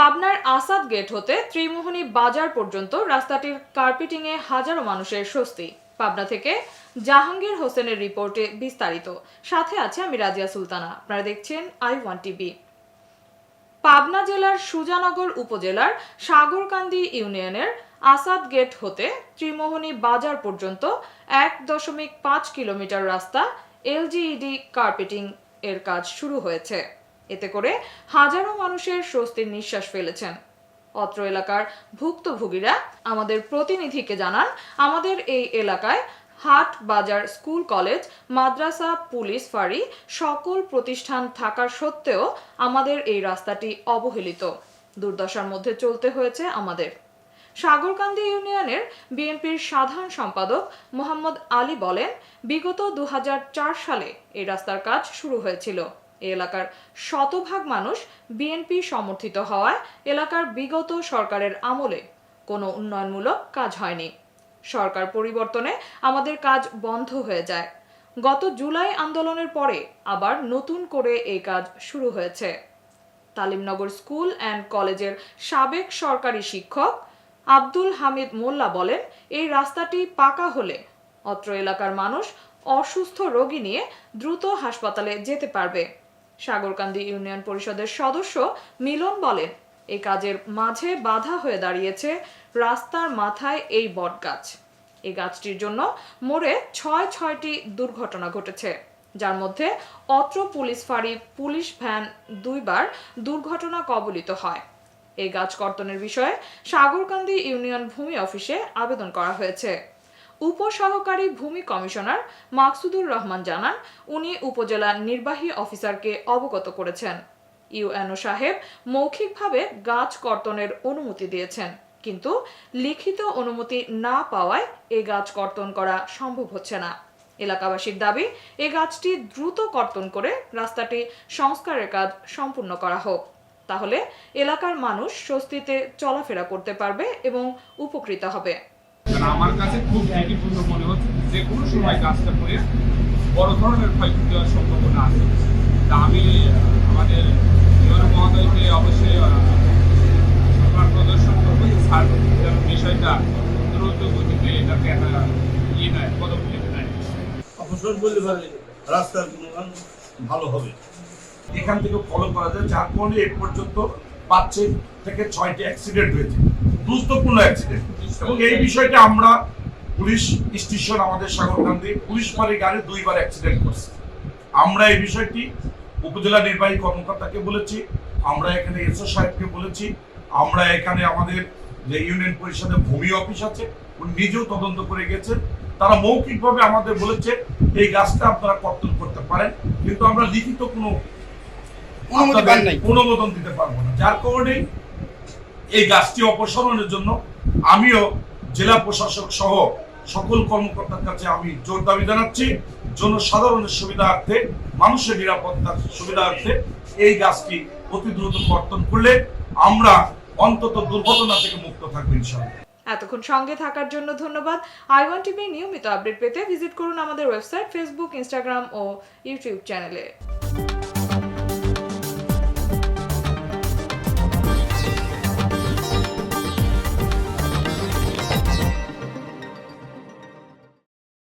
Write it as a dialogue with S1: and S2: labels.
S1: পাবনার আসাদ গেট হতে ত্রিমোহনী বাজার পর্যন্ত রাস্তাটির কার্পেটিংয়ে হাজারো মানুষের স্বস্তি। পাবনা থেকে জাহাঙ্গীর হোসেনের রিপোর্টে বিস্তারিত। সাথে আছে আমি রাজিয়া সুলতানা। আপনারা দেখছেন আই ওয়ান টিভি। পাবনা জেলার সুজানগর উপজেলার সাগরকান্দি ইউনিয়নের আসাদ গেট হতে ত্রিমোহনী বাজার পর্যন্ত এক দশমিক পাঁচ কিলোমিটার রাস্তা এলজিইডি কার্পেটিং এর কাজ শুরু হয়েছে। এতে করে হাজারো মানুষের স্বস্তির নিঃশ্বাস ফেলেছেন। অত্র এলাকার ভুক্তভোগীরা আমাদের প্রতিনিধিকে জানান, আমাদের এই এলাকায় হাট বাজার, স্কুল কলেজ, মাদ্রাসা, পুলিশ, ফাঁড়ি সকল প্রতিষ্ঠান থাকার সত্ত্বেও আমাদের এই রাস্তাটি অবহেলিত। দুর্দশার মধ্যে চলতে হয়েছে আমাদের। সাগরকান্দি ইউনিয়নের বিএনপির সাধারণ সম্পাদক মোহাম্মদ আলী বলেন, বিগত দু হাজার চার সালে এই রাস্তার কাজ শুরু হয়েছিল। এলাকার শতভাগ মানুষ বিএনপি সমর্থিত হওয়ায় এলাকার বিগত সরকারের আমলে কোনো উন্নয়নমূলক কাজ হয়নি। সরকার পরিবর্তনে আমাদের কাজ বন্ধ হয়ে যায়। গত জুলাই আন্দোলনের পরে আবার নতুন করে এই কাজ শুরু হয়েছে। তালিমনগর স্কুল অ্যান্ড কলেজের সাবেক সরকারি শিক্ষক আব্দুল হামিদ মোল্লা বলেন, এই রাস্তাটি পাকা হলে অত্র এলাকার মানুষ অসুস্থ রোগী নিয়ে দ্রুত হাসপাতালে যেতে পারবে। সাগরকান্দি ইউনিয়ন পরিষদের সদস্য মিলন বলেন এই কাজের মাঝে বাধা হয়ে দাঁড়িয়েছে রাস্তার মাথায় এই বটগাছ। এই গাছটির জন্য মোড়ে ছয় ছয়টি দুর্ঘটনা ঘটেছে, যার মধ্যে অত্র পুলিশ ফাঁড়ি, পুলিশ ভ্যান দুইবার দুর্ঘটনা কবলিত হয়। এই গাছ কর্তনের বিষয়ে সাগরকান্দি ইউনিয়ন ভূমি অফিসে আবেদন করা হয়েছে। উপসহকারী ভূমি কমিশনার মাকসুদুর রহমান জানান, উনি উপজেলা নির্বাহী অফিসারকে অবগত করেছেন। ইউএনও সাহেব মৌখিকভাবে গাছ কর্তনের অনুমতি দিয়েছেন, কিন্তু লিখিত অনুমতি না পাওয়ায় এ গাছ কর্তন করা সম্ভব হচ্ছে না। এলাকাবাসীর দাবি এই গাছটি দ্রুত কর্তন করে রাস্তাটি সংস্কারের কাজ সম্পূর্ণ করা হোক। তাহলে এলাকার মানুষ স্বস্তিতে চলাফেরা করতে পারবে এবং উপকৃত হবে।
S2: কারণ আমার কাছে খুব ঝুঁকিপূর্ণ মনে হচ্ছে যে কোনো সময় গাছটা পড়ে বড় ধরনের ক্ষয়ক্ষতি হওয়ার সম্ভাবনা আছে। তা আমি আমাদের ইউএন মহোদয়কে অবশ্যই সম্মান প্রদর্শন করব যে স্যার যেন বিষয়টা দ্রুত গতিতে এটাকে একটা ইয়ে নেয় পদক্ষেপ নেয়।
S3: অবসর বলতে পারে রাস্তার গুণমান ভালো হবে।
S4: এখান থেকে ফলো করা যায়। যার ফলে এ পর্যন্ত পাঁচটি থেকে ছয়টি অ্যাক্সিডেন্ট হয়েছে। গুরুত্বপূর্ণ অ্যাক্সিডেন্ট এবং এই বিষয়টা আমরা পুলিশ স্টেশন আমাদের সাগরকান্দি পুলিশ ফাঁড়ি গাড়ি দুইবার অ্যাক্সিডেন্ট করছে। আমরা এই বিষয়টি উপজেলা নির্বাহী কর্মকর্তাকে বলেছি আমরা এখানে এসও সাহেবকে বলেছি আমরা এখানে আমাদের যে ইউনিয়ন পরিষদের ভূমি অফিস আছে উনি নিজেও তদন্ত করে গেছেন। তারা মৌখিকভাবে আমাদের বলেছে এই গাছটা আপনারা কর্তন করতে পারেন কিন্তু আমরা লিখিত কোনো
S3: অনুমতি পান নাই।
S4: অনুমোদন দিতে পারব না। যার কারণে এই গাছটি অপসারণের জন্য আমিও জেলা প্রশাসক সহ সকল কর্মকর্তার কাছে আমি জোর দাবি জানাচ্ছি জনসাধারণের সুবিধার্থে মানুষের নিরাপত্তার সুবিধার্থে এই গাছটি অতি দ্রুত কর্তন করলে আমরা অন্তত দুর্ঘটনা থেকে মুক্ত থাকব ইনশাআল্লাহ।
S1: এতক্ষণ সঙ্গে থাকার জন্য ধন্যবাদ। আই ওয়ান টিভির নিয়মিত আপডেট পেতে ভিজিট করুন আমাদের ওয়েবসাইট ফেসবুক ইনস্টাগ্রাম ও ইউটিউব চ্যানেলে।